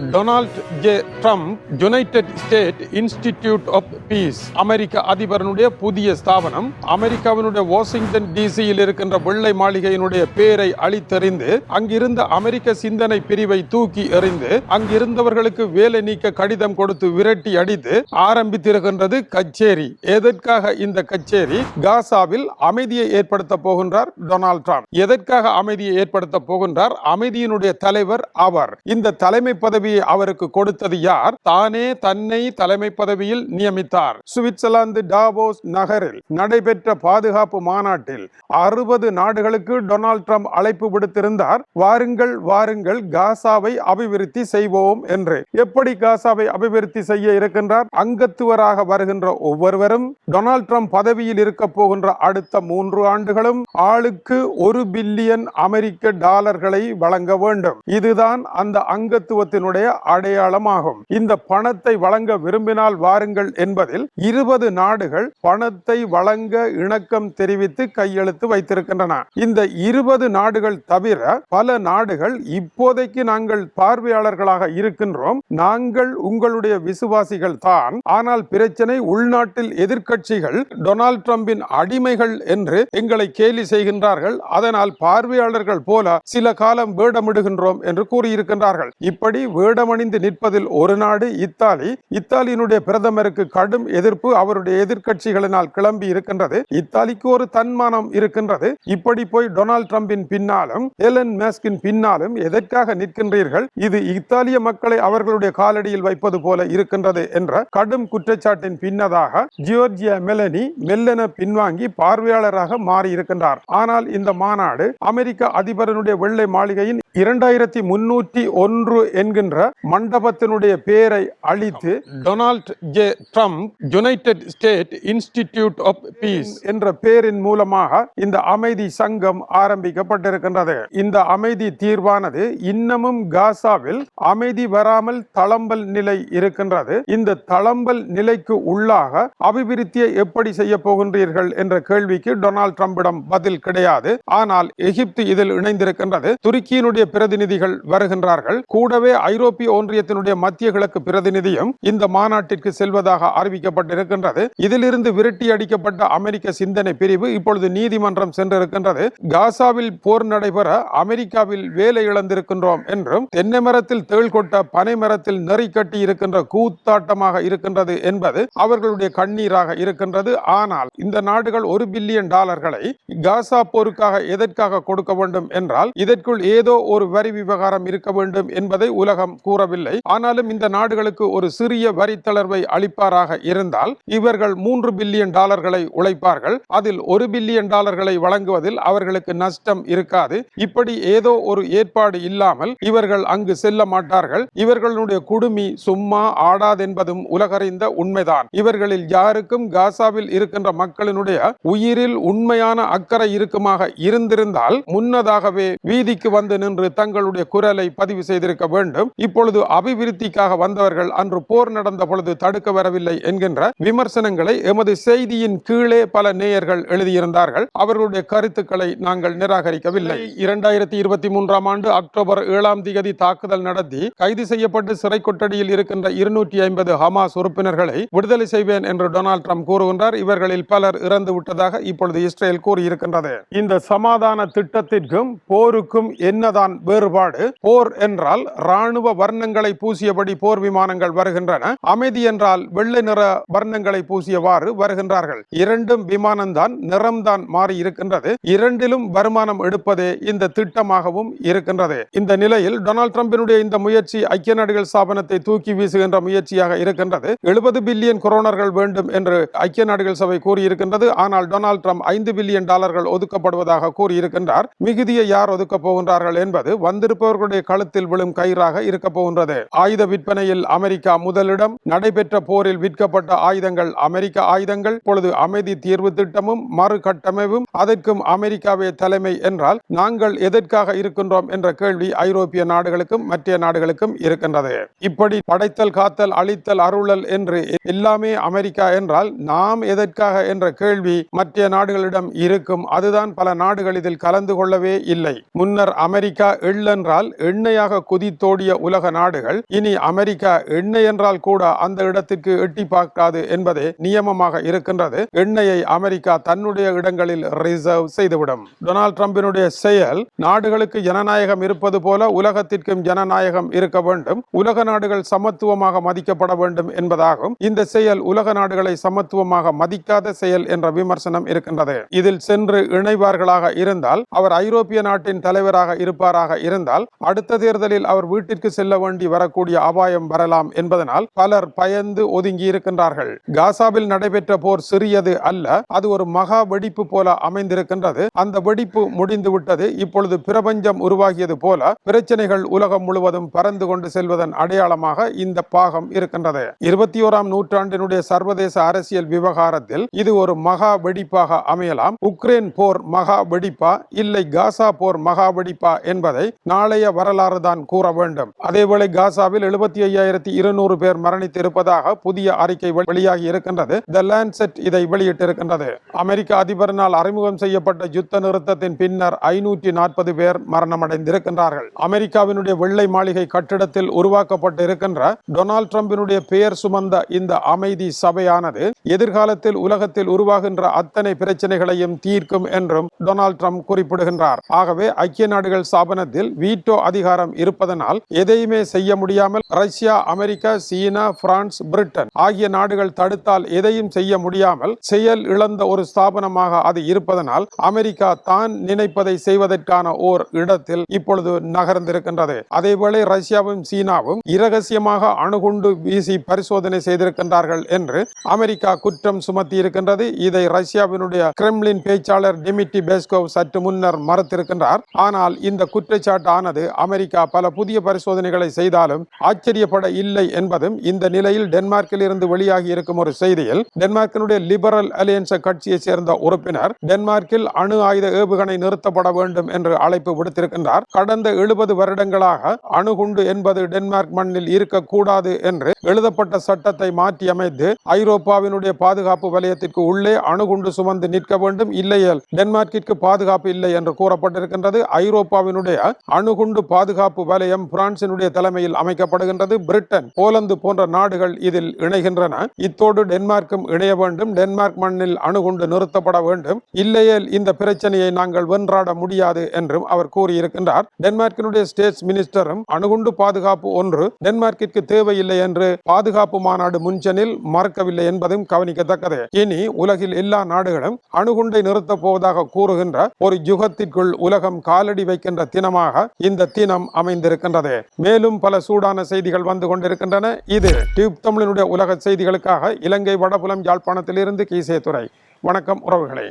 Donald J Trump United State Institute of Peace அமெரிக்க அதிபரனுடைய புதிய ஸ்தாபனம் அமெரிக்காவினுடைய வாஷிங்டன் டிசியில் இருக்கின்ற வெள்ளை மாளிகையினுடைய பேரை அழித்தெறிந்து அங்கிருந்த அமெரிக்க சிந்தனை பிரிவை தூக்கி எறிந்து அங்கிருந்தவர்களுக்கு வேலை நீக்க கடிதம் கொடுத்து விரட்டி அடித்து ஆரம்பித்திருக்கின்றது கச்சேரி. எதற்காக இந்த கச்சேரி? காசாவில் அமைதியை ஏற்படுத்த போகின்றார் டொனால்ட் ட்ரம்ப். எதற்காக அமைதியை ஏற்படுத்த போகின்றார்? அமைதியினுடைய தலைவர் அவர். இந்த தலைமை பதவி பதவியை அவருக்கு கொடுத்தது யார்? தானே தன்னை தலைமை பதவியில் நியமித்தார். சுவிட்சர்லாந்து டாவோஸ் நகரில் நடைபெற்ற பாதுகாப்பு மாநாட்டில் அறுபது நாடுகளுக்கு டொனால்ட் ட்ரம்ப் அழைப்பு விடுத்திருந்தார். வாருங்கள் வாருங்கள் காசாவை அபிவிருத்தி செய்வோம் என்று. எப்படி காசாவை அபிவிருத்தி செய்ய இருக்கின்றார்? அங்கத்துவராக வருகின்ற ஒவ்வொருவரும் டொனால்ட் ட்ரம்ப் பதவியில் இருக்க போகின்ற அடுத்த மூன்று ஆண்டுகளும் ஆளுக்கு ஒரு பில்லியன் அமெரிக்க டாலர்களை வழங்க வேண்டும். இதுதான் அந்த அங்கத்துவத்தினுடைய அடையாளமாகும். இந்த பணத்தை வழங்க விரும்பினால் வாருங்கள் என்பதில் இருபது நாடுகள் பணத்தை வழங்க இணக்கம் தெரிவித்து கையெழுத்து வைத்திருக்கின்றன. இந்த இருபது நாடுகள் தவிர பல நாடுகள் இப்போதைக்கு நாங்கள் பார்வையாளர்களாக இருக்கின்றோம். நாங்கள் உங்களுடைய விசுவாசிகள் தான். ஆனால் பிரச்சனை உள்நாட்டில் எதிர்கட்சிகள் டொனால்ட் டிரம்பின் அடிமைகள் என்று எங்களை கேலி செய்கின்றார்கள். அதனால் பார்வையாளர்கள் போல சில காலம் வேடமிடுகின்றோம் என்று கூறியிருக்கின்றார்கள். இப்படி வேடமணிந்து நிற்பதில் ஒரு நாடு இத்தாலி. இத்தாலியினுடைய பிரதமருக்கு கடும் எதிர்ப்பு அவருடைய எதிர்க்கட்சிகளினால் கிளம்பி இருக்கின்றது. இத்தாலிக்கு ஒரு தன்மானம் இருக்கின்றது. இப்படி போய் டொனால்ட் ட்ரம்பின் பின்னாலும் எலன் மேஸ்கின் பின்னாலும் எதற்காக நிற்கின்றீர்கள்? இது இத்தாலிய மக்களை அவர்களுடைய காலடியில் வைப்பது போல இருக்கின்றது என்ற கடும் குற்றச்சாட்டின் பின்னதாக ஜியோர்ஜியா மெலனி மெல்லென பின்வாங்கி பார்வையாளராக மாறி இருக்கின்றார் ஆனால் இந்த மாநாடு அமெரிக்க அதிபரனுடைய வெள்ளை மாளிகையின் இரண்டாயிரத்தி முன்னூற்றி ஒன்று என்கின்ற மண்டபத்தினுடைய பெயரை அழித்து Donald J Trump United State Institute of Peace என்ற பெயரின் மூலமாக இந்த அமைதி சங்கம் ஆரம்பிக்கப்பட்டிருக்கின்றது. இந்த அமைதி தீர்வானது இன்னமும் காசாவில் அமைதி வராமல் தளம்பல் நிலை இருக்கின்றது. இந்த தளம்பல் நிலைக்கு உள்ளாக அபிவிருத்தியை எப்படி செய்ய போகின்றீர்கள் என்ற கேள்விக்கு டொனால்ட் ட்ரம்பிடம் பதில் கிடையாது. ஆனால் எகிப்து இதில் இணைந்திருக்கின்றது. துருக்கியினுடைய பிரதிநிதிகள் வருகின்றார்கள். கூடவே ஐரோப்பிய ஒன்றியத்தினுடைய மத்திய கிழக்கு பிரதிநிதியும் இந்த மாநாட்டிற்கு செல்வதாக அறிவிக்கப்பட்டிருக்கின்றது. இதிலிருந்து விரட்டி அடிக்கப்பட்ட அமெரிக்க சிந்தனை பிரிவு இப்பொழுது நீதிமன்றம் சென்றிருக்கின்றது. காசாவில் போர் நடைபெற அமெரிக்காவில் வேலை இழந்திருக்கின்றோம் என்றும் தென்னை மரத்தில் தேள் கொட்ட பனை மரத்தில் நெறி கட்டி இருக்கின்ற கூத்தாட்டமாக இருக்கின்றது என்பது அவர்களுடைய கண்ணீராக இருக்கின்றது. ஆனால் இந்த நாடுகள் ஒரு பில்லியன் டாலர்களை காசா போருக்காக எதற்காக கொடுக்க வேண்டும் என்றால் இதற்குள் ஏதோ ஒரு வரி விவகாரம் இருக்க வேண்டும் என்பதை உலகம் கூறவில்லை. ஆனாலும் இந்த நாடுகளுக்கு ஒரு சிறிய வரி தளர்வை அளிப்பாராக இருந்தால் இவர்கள் மூன்று பில்லியன் டாலர்களை உழைப்பார்கள். அதில் ஒரு பில்லியன் டாலர்களை வழங்குவதில் அவர்களுக்கு நஷ்டம் இருக்காது. இப்படி ஏதோ ஒரு ஏற்பாடு இல்லாமல் இவர்கள் அங்கு செல்ல மாட்டார்கள். இவர்களுடைய குடுமி சும்மா ஆடாதென்பதும் உலகறிந்த உண்மைதான். இவர்களில் யாருக்கும் காசாவில் இருக்கின்ற மக்களினுடைய உயிரில் உண்மையான அக்கறை இருக்குமாக இருந்திருந்தால் முன்னதாகவே வீதிக்கு வந்து நின்று தங்களுடைய குரலை பதிவு செய்திருக்க வேண்டும். இப்பொழுது அபிவிருத்திக்காக வந்தவர்கள் அன்று போர் நடந்த பொழுது தடுக்க வரவில்லை என்கின்ற விமர்சனங்களை எமது செய்தியின் கீழே பல நேயர்கள் எழுதியிருந்தார்கள். அவர்களுடைய கருத்துக்களை நாங்கள் நிராகரிக்கவில்லை. இரண்டாயிரத்தி இருபத்தி மூன்றாம் ஆண்டு அக்டோபர் ஏழாம் தேதி தாக்குதல் நடத்தி கைது செய்யப்பட்டு சிறை கொட்டடியில் இருக்கின்ற இருநூற்றி ஐம்பது ஹமாஸ் உறுப்பினர்களை விடுதலை செய்வேன் என்று டொனால்ட் ட்ரம்ப் கூறுகின்றார். இவர்களில் பலர் இறந்து விட்டதாக இப்பொழுது இஸ்ரேல் கூறியிருக்கின்றது. இந்த சமாதான திட்டத்திற்கும் போருக்கும் என்னதான் வேறுபாடு. போர் என்றால் ராணுவ வர்ணங்களை பூசியபடி போர் விமானங்கள் வருகின்றன. அமைதி என்றால் வெள்ளை நிற வர்ணங்களை பூசியவாறு வருகின்றார்கள். இரண்டும் விமானம்தான் நிறம்தான் மாறி இருக்கின்றது இரண்டிலும் வருமானம் எடுப்பதே இந்த திட்டமாகவும் இருக்கின்றது. இந்த நிலையில் டொனால்ட் ட்ரம்பினுடைய இந்த முயற்சி ஐக்கிய நாடுகள் ஸ்தாபனத்தை தூக்கி வீசுகின்ற முயற்சியாக இருக்கின்றது. எழுபது பில்லியன் கொரோனர்கள் வேண்டும் என்று ஐக்கிய நாடுகள் சபை கூறியிருக்கின்றது. ஆனால் டொனால்ட் ட்ரம்ப் ஐந்து பில்லியன் டாலர்கள் ஒதுக்கப்படுவதாக கூறியிருக்கின்றார். மிகுதியை யார் ஒதுக்கப் போகின்றார்கள் என்பது வந்திருப்பவர்களுடைய கழுத்தில் விழும் கயிறாக இருக்க போகின்றது. ஆயுத விற்பனையில் அமெரிக்கா முதலிடம் நடைபெற்ற போரில் விற்கப்பட்ட ஆயுதங்கள் அமெரிக்க ஆயுதங்கள் இப்பொழுது அமைதி தீர்வு திட்டமும் மறு கட்டமைப்பும் அதற்கும் அமெரிக்காவே தலைமை என்றால் நாங்கள் எதற்காக இருக்கின்றோம் என்ற கேள்வி ஐரோப்பிய நாடுகளுக்கும் மற்ற நாடுகளுக்கும் இருக்கின்றது. இப்படி படைத்தல் காத்தல் அழித்தல் அருளல் என்று எல்லாமே அமெரிக்கா என்றால் நாம் எதற்காக என்ற கேள்வி மற்ற நாடுகளிடம் இருக்கும். அதுதான் பல நாடுகள் இதில் கலந்து கொள்ளவே இல்லை. முன்னர் அமெரிக்கா அமெரிக்கா எள்ளென்றால் எண்ணெயாக குதித்தோடிய உலக நாடுகள் இனி அமெரிக்கா எண்ணெய் என்றால் கூட அந்த இடத்திற்கு எட்டி பார்க்காது என்பதே நியமமாக இருக்கின்றது. எண்ணெயை அமெரிக்கா தன்னுடைய இடங்களில் ரிசர்வ் செய்துவிடும். டொனால்ட் ட்ரம்பினுடைய செயல் நாடுகளுக்கு ஜனநாயகம் இருப்பது போல உலகத்திற்கும் ஜனநாயகம் இருக்க வேண்டும். உலக நாடுகள் சமத்துவமாக மதிக்கப்பட வேண்டும் என்பதாகும். இந்த செயல் உலக நாடுகளை சமத்துவமாக மதிக்காத செயல் என்ற விமர்சனம் இருக்கின்றது. இதில் சென்று இணைவார்களாக இருந்தால் அவர் ஐரோப்பிய நாட்டின் தலைவராக இருப்பார் இருப்பாராக இருந்தால் அடுத்த தேர்தலில் அவர் வீட்டிற்கு செல்ல வேண்டி வரக்கூடிய அபாயம் வரலாம் என்பதனால் பலர் பயந்து ஒதுங்கி இருக்கின்றார்கள் காசாவில் நடைபெற்ற போர் சிறியது அல்ல அது ஒரு மகா வெடிப்பு போல அமைந்திருக்கின்றது. அந்த வெடிப்பு முடிந்து விட்டது இப்பொழுது பிரபஞ்சம் உருவாகியது போல பிரச்சனைகள் உலகம் முழுவதும் பறந்து கொண்டு செல்வதன் அடையாளமாக இந்த பாகம் இருக்கின்றது. இருபத்தி ஓராம் நூற்றாண்டினுடைய சர்வதேச அரசியல் விவகாரத்தில் இது ஒரு மகா வெடிப்பாக அமையலாம். உக்ரைன் போர் மகா வெடிப்பா? இல்லை காசா போர் மகா வெடிப்பா என்பது என்பதை நாளைய வரலாறு தான் கூற வேண்டும். அதேவேளை காசாவில் எழுபத்தி ஐயாயிரத்தி இருநூறு பேர் மரணித்து இருப்பதாக புதிய அறிக்கை வெளியாகி இருக்கின்றது. த லேண்ட்செட் இதை வெளியிட்டிருக்கின்றது. அமெரிக்க அதிபரினால் அறிமுகம் செய்யப்பட்ட யுத்த நிறுத்தத்தின் பின்னர் ஐநூற்றி நாற்பது பேர் மரணமடைந்திருக்கின்றார்கள். அமெரிக்காவினுடைய வெள்ளை மாளிகை கட்டிடத்தில் உருவாக்கப்பட்டு இருக்கின்ற டொனால்ட் ட்ரம்பினுடைய பெயர் சுமந்த இந்த அமைதி சபையானது எதிர்காலத்தில் உலகத்தில் உருவாகின்ற அத்தனை பிரச்சனைகளையும் தீர்க்கும் என்றும் டொனால்ட் ட்ரம்ப் குறிப்பிடுகின்றார். ஆகவே ஐக்கிய நாடுகள் ஸ்தாபனத்தில் வீட்டோ அதிகாரம் இருப்பதனால் எதையுமே செய்ய முடியாமல் Russia America China France Britain ஆகிய நாடுகள் தடுத்தால் எதையும் செய்ய முடியாமல் செயல் இழந்த ஒரு ஸ்தாபனமாக அது இருப்பதனால் அமெரிக்கா தான் நினைப்பதை செய்வதற்கான ஓர் இடத்தில் இப்பொழுது நகர்ந்திருக்கின்றது. அதேவேளை ரஷ்யாவும் சீனாவும் இரகசியமாக அணுகுண்டு வீசி பரிசோதனை செய்திருக்கின்றார்கள் என்று அமெரிக்கா குற்றம் சுமத்தி இருக்கின்றது இதை ரஷ்யாவினுடைய கிரெம்லின் பேச்சாளர் டிமிட்டி பெஸ்கோவ் சற்று முன்னர் மறுத்திருக்கின்றார். ஆனால் இந்த குற்றச்சாட்டானது. அமெரிக்கா பல புதிய பரிசோதனைகளை செய்தாலும் ஆச்சரியப்பட இல்லை என்பதும் இந்த நிலையில் டென்மார்க்கில் இருந்து வெளியாகி இருக்கும் ஒரு செய்தியில் டென்மார்க்கினுடைய லிபரல் அலியன்ஸ் கட்சியை சேர்ந்த உறுப்பினர் டென்மார்க்கில் அணு ஆயுத ஏவுகணை நிறுத்தப்பட வேண்டும் என்று அழைப்பு விடுத்திருக்கின்றார். கடந்த எழுபது வருடங்களாக அணுகுண்டு என்பது டென்மார்க் மண்ணில் இருக்கக்கூடாது என்று எழுதப்பட்ட சட்டத்தை மாற்றியமைத்து ஐரோப்பாவினுடைய பாதுகாப்பு வலயத்திற்கு உள்ளே அணுகுண்டு சுமந்து நிற்க வேண்டும். இல்லையேல் டென்மார்க்கிற்கு பாதுகாப்பு இல்லை என்று கூறப்பட்டிருக்கின்றது. ஐரோப்பாவினுடைய அணுகுண்டு பாதுகாப்பு வலயம் பிரான்சினுடைய தலைமையில் அமைக்கப்படுகின்றது. பிரிட்டன் போலந்து போன்ற நாடுகள் இதில் இணைகின்றன. இத்தோடு டென்மார்க்கும் இணைய வேண்டும். டென்மார்க் மண்ணில் அணுகுண்டு நிறுத்தப்பட வேண்டும். இல்லையேல் இந்த பிரச்சனையை நாங்கள் வென்றாட முடியாது என்றும் அவர் கூறியிருக்கின்றார். டென்மார்க்கினுடைய ஸ்டேட்ஸ் மினிஸ்டரும் அணுகுண்டு பாதுகாப்பு ஒன்று டென்மார்க்கிற்கு தேவையில்லை என்று பாதுகாப்பு மாநாடு முன்சனில் மறக்கவில்லை என்பதும் கவனிக்கத்தக்கது. இனி உலகில் எல்லா நாடுகளும் அணுகுண்டை நிறுத்தப் போவதாக கூறுகின்ற ஒரு யுகத்திற்குள் உலகம் காலடி வைக்கின்ற தினமாக இந்த தினம் அமைந்திருக்கின்றது. மேலும் பல சூடான செய்திகள் வந்து கொண்டிருக்கின்றன. இது டியூப் தமிழனுடைய உலக செய்திகளுக்காக இலங்கை வடபுலம் யாழ்ப்பாணத்திலிருந்து கீசே துறை வணக்கம் உறவுகளே.